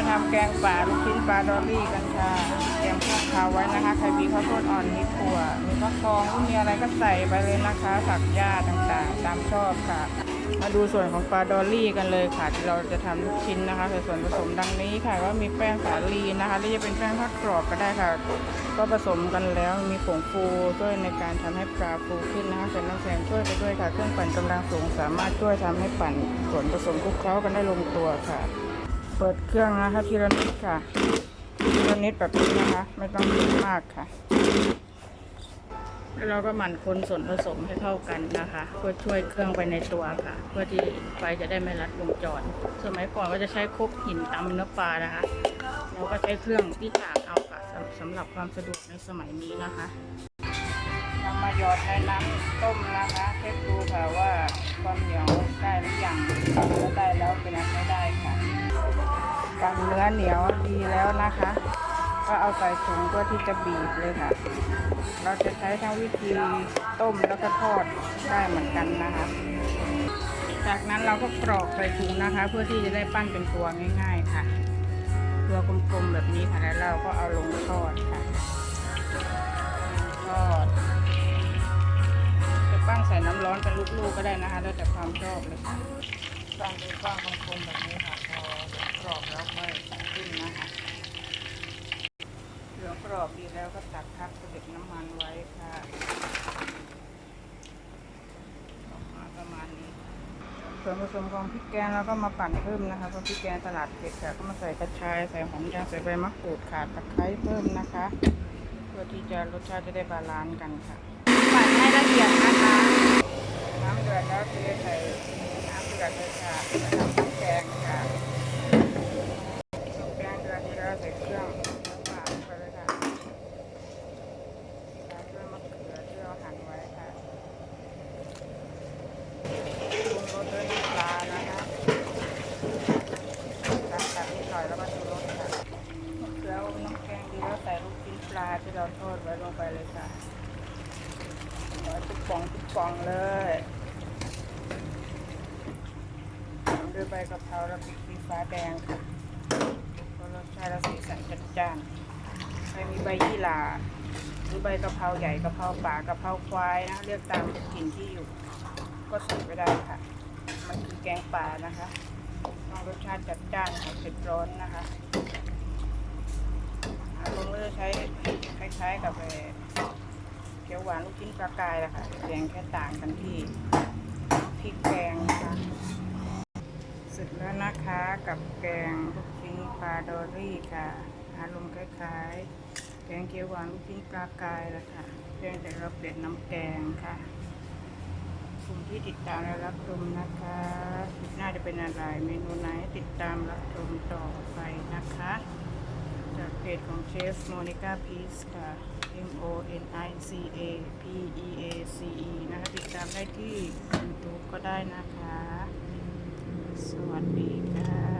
มาทำแกงป่าลูกชิ้นปลาดอลลี่กันค่ะเตรียมข้าวขาวไว้นะคะใครมีข้าวโพดอ่อนมีถั่วมีข้าวทองมีอะไรก็ใส่ไปเลยนะคะผักหญ้าต่างๆ ตามชอบค่ะ มาดูส่วนของปลาดอลลี่กันเลยค่ะ ที่เราจะทำลูกชิ้นนะคะใส่ส่วนผสมดังนี้ค่ะ ก็มีแป้งสาลีนะคะหรือจะเป็นแป้งทอดกรอบก็ได้ค่ะ ก็ผสมกันแล้วมีผงฟูช่วยในการทำให้ปลาฟูขึ้นนะคะใส่น้ำแข็งช่วยไปด้วยค่ะเครื่องปั่นกำลังสูงสามารถช่วยทำให้ปั่นส่วนผสมคลุกเคล้ากันได้ลงตัวค่ะ เปิดเครื่องนะคะทีละนิดค่ะทีละนิดแบบนี้นะคะ ไม่ต้องรีบมากค่ะ แล้วเราก็หมั่นคนส่วนผสมให้เข้ากันนะคะ เพื่อช่วยเครื่องไปในตัวค่ะ เพื่อที่ไฟจะได้ไม่รัดวงจร สมัยก่อนก็จะใช้ครกหินตำเนื้อปลานะคะ เราก็ใช้เครื่องที่ตากเอาค่ะสำสำหรับความสะดวกในสมัยนี้นะคะนำมาหยอดในน้ำต้มนะคะเช็คดูค่ะว่าความเหนียวได้หรือยังถ้าได้แล้วเป็นอันไม่ได้ กันเนื้อเหนียวดีแล้วนะคะ ก็เอาใส่ถุงเพื่อที่จะบีบเลยค่ะ เราจะใช้ทั้งวิธีต้มแล้วก็ทอดได้เหมือนกันนะคะ จากนั้นเราก็กรอกใส่ถุงนะคะ เพื่อที่จะได้ปั้นเป็นตัวง่าย ๆ ค่ะ ตัวกลมๆแบบนี้ค่ะแล้วเราก็เอาลงทอดค่ะทอดจะปั้นใส่น้ำร้อนเป็นลูกๆก็ได้นะคะ แล้วแต่ความชอบเลยค่ะ ปั้นเป็นก้อนกลมแบบนี้ค่ะพอกรอบแล้วค่อยขึ้นนะคะเหลืองกรอบดีแล้วก็ตักพักเด็กน้ำมันไว้ค่ะออกมาประมาณนี้ ส่วนผสมของพริกแกงเราก็มาปั่นเพิ่มนะคะเพราะพริกแกงตลาดเผ็ดค่ะก็มาใส่กระชายใส่หอมแดงใส่ใบมะกรูดขาตะไคร้เพิ่มนะคะ เพื่อที่จะรสชาติจะได้บาลานซ์กันค่ะปั่นให้ละเอียดนะคะ น้ำเดือดแล้วเทใส่ น้ำเดือดเลยค่ะจะทำแกงค่ะพริกแกงเดือดดีแล้วใส่เครื่องปลาไปเลยค่ะตามด้วยมะเขือที่เราหั่นไว้ค่ะปรุงรสด้วยน้ำปลานะคะตัดตัดนิดหน่อยแล้วก็ชูรสค่ะมะเขือน้ำแกงดีแล้วใส่ลูกชิ้นปลาที่เราทอดไว้ลงไปเลยค่ะใส่ทุกปองทุกปองเลยตามด้วย ใบกะเพราและพริกชี้ฟ้าแดงค่ะเพราะรสชาติและสีสันจัดจ้านใครมีใบยี่หร่าหรือใบกะเพราใหญ่กะเพราป่ากะเพราควายนะเลือกตามกลิ่นที่อยู่ ก็ใส่ไปได้ค่ะ มันคือแกงป่านะคะต้องรสชาติจัดจ้านค่ะเผ็ดร้อนนะคะอารมณ์ก็จะใช้คล้ายๆกับเอ่เขียวหวานลูกชิ้นปลากายแหละค่ะแกงแค่ต่างกันที่พริกแกงนะคะ ร็จแล้วนะคะกับแกงลูกชิ้นปลาดอรี่ค่ะ อารมณ์คล้ายๆ แกงเขียวหวานลูกชิ้นปลากายแหละค่ะเพียงแต่เราเปลี่ยนน้ำแกงค่ะกลุ่มที่ติดตามและรับชมนะคะหน่าจะเป็นอะไรเมนูไหนติดตามรับชมต่อไปนะคะ จากเพจของเชฟโมนิก้าพีซค่ะ M O N I C A P E A C E นะคะ ติดตามได้ที่ YouTube ก็ได้นะคะ สวัสดีค่ะ